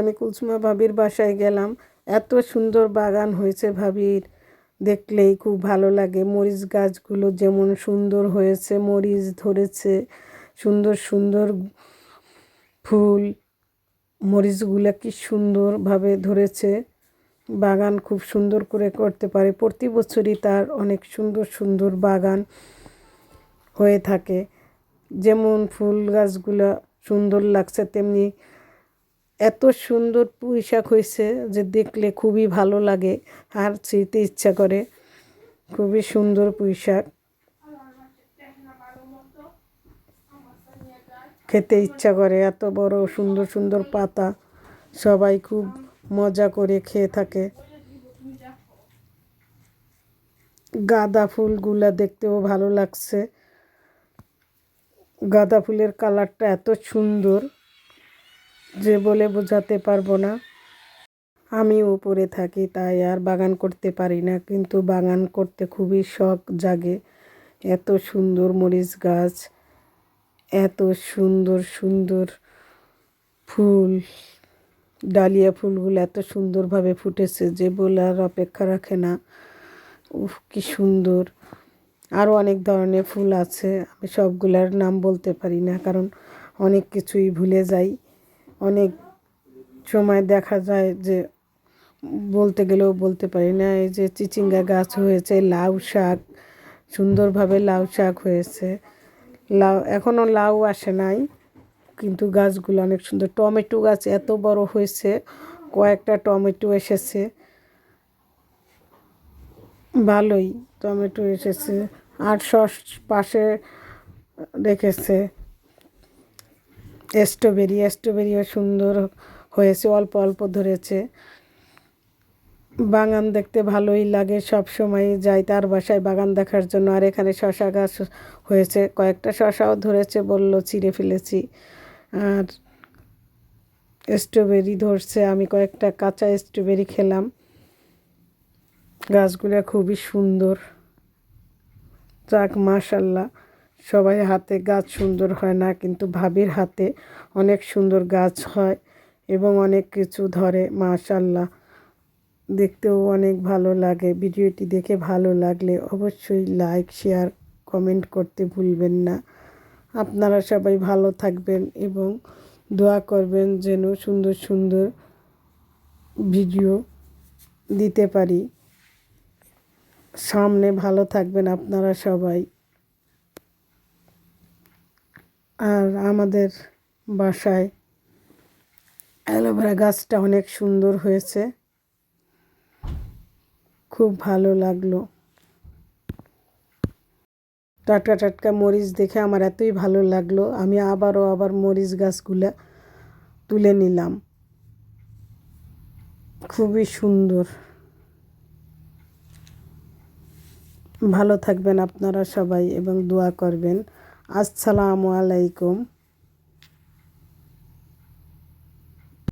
আমি কুলসুমা ভাবির বাসায় গেলাম। এত সুন্দর বাগান হয়েছে ভাবির। দেখলেই খুব ভালো লাগে। মরিচ গাছগুলো যেমন সুন্দর হয়েছে, মরিচ ধরেছে, সুন্দর সুন্দর ফুল, মরিচগুলো কি সুন্দরভাবে ধরেছে। বাগান খুব সুন্দর করে করতে পারে। প্রতি বছরই তার অনেক সুন্দর সুন্দর বাগান হয়ে থাকে। যেমন ফুল গাছগুলো সুন্দর লাগছে, তেমনি এত সুন্দর পুঁই শাক হয়েছে যে দেখলে খুবই ভালো লাগে আর ছিঁড়তে ইচ্ছা করে। খুবই সুন্দর পুঁই শাক খেতে ইচ্ছা করে, এত বড় সুন্দর সুন্দর পাতা। সবাই খুব মজা করে খেয়ে থাকে। গাঁদা ফুলগুলা দেখতেও ভালো লাগছে। গাঁদা ফুলের কালারটা এত সুন্দর। যে বলে বোঝাতে পারব না। আমি উপরে থাকি, তাই আর বাগান করতে পারি না, কিন্তু বাগান করতে খুবই শখ জাগে। এত সুন্দর মরিচ গাছ, এত সুন্দর সুন্দর ফুল, ডালিয়া ফুলগুলো এত সুন্দরভাবে ফুটেছে যে বলার অপেক্ষা রাখে না। উফ, কি সুন্দর। আরও অনেক ধরনের ফুল আছে, আমি সবগুলার নাম বলতে পারি না, কারণ অনেক কিছুই ভুলে যাই। অনেক সময় দেখা যায় যে বলতে গেলেও বলতে পারি না, এই যে চিচিঙ্গা গাছ হয়েছে, লাউ শাক, সুন্দরভাবে লাউ শাক হয়েছে। লাউ এখনও লাউ আসে নাই, কিন্তু গাছগুলো অনেক সুন্দর। টমেটো গাছ এত বড় হয়েছে, কয়েকটা টমেটো এসেছে। ভালোই টমেটো এসেছে, আর সস পাশে রেখেছে। স্ট্রবেরি, স্ট্রবেরিও সুন্দর হয়েছে, অল্প অল্প ধরেছে। বাগান দেখতে ভালোই লাগে, সব সময় যাই তার বাসায় বাগান দেখার জন্য। আর এখানে শশা গাছ হয়েছে, কয়েকটা শশাও ধরেছে বলল চিড়ে ফেলেছি। আর স্ট্রবেরি ধরছে, আমি কয়েকটা কাঁচা স্ট্রবেরি খেলাম। গাছগুলো খুবই সুন্দর। যাক, মাশাল্লাহ। সবাই হাতে গাছ সুন্দর হয় না, কিন্তু ভাবির হাতে অনেক সুন্দর গাছ হয় এবং অনেক কিছু ধরে মাশাল্লাহ দেখতেও অনেক ভালো লাগে, ভিডিওটি দেখে ভালো লাগলে অবশ্যই লাইক, শেয়ার, কমেন্ট করতে ভুলবেন না। আপনারা সবাই ভালো থাকবেন এবং দোয়া করবেন যেন সুন্দর সুন্দর ভিডিও দিতে পারি। সামনে ভালো থাকবেন আপনারা সবাই। আর আমাদের বাসায় অ্যালোভেরা গাছটা অনেক সুন্দর হয়েছে। খুব ভালো লাগল। টাটকা টাটকা মরিচ দেখে আমার এতই ভালো লাগল। আমি আবারও আবার মরিচ গাছগুলো তুলে নিলাম। খুবই সুন্দর। ভালো থাকবেন আপনারা সবাই এবং দোয়া করবেন। আসসালামু আলাইকুম।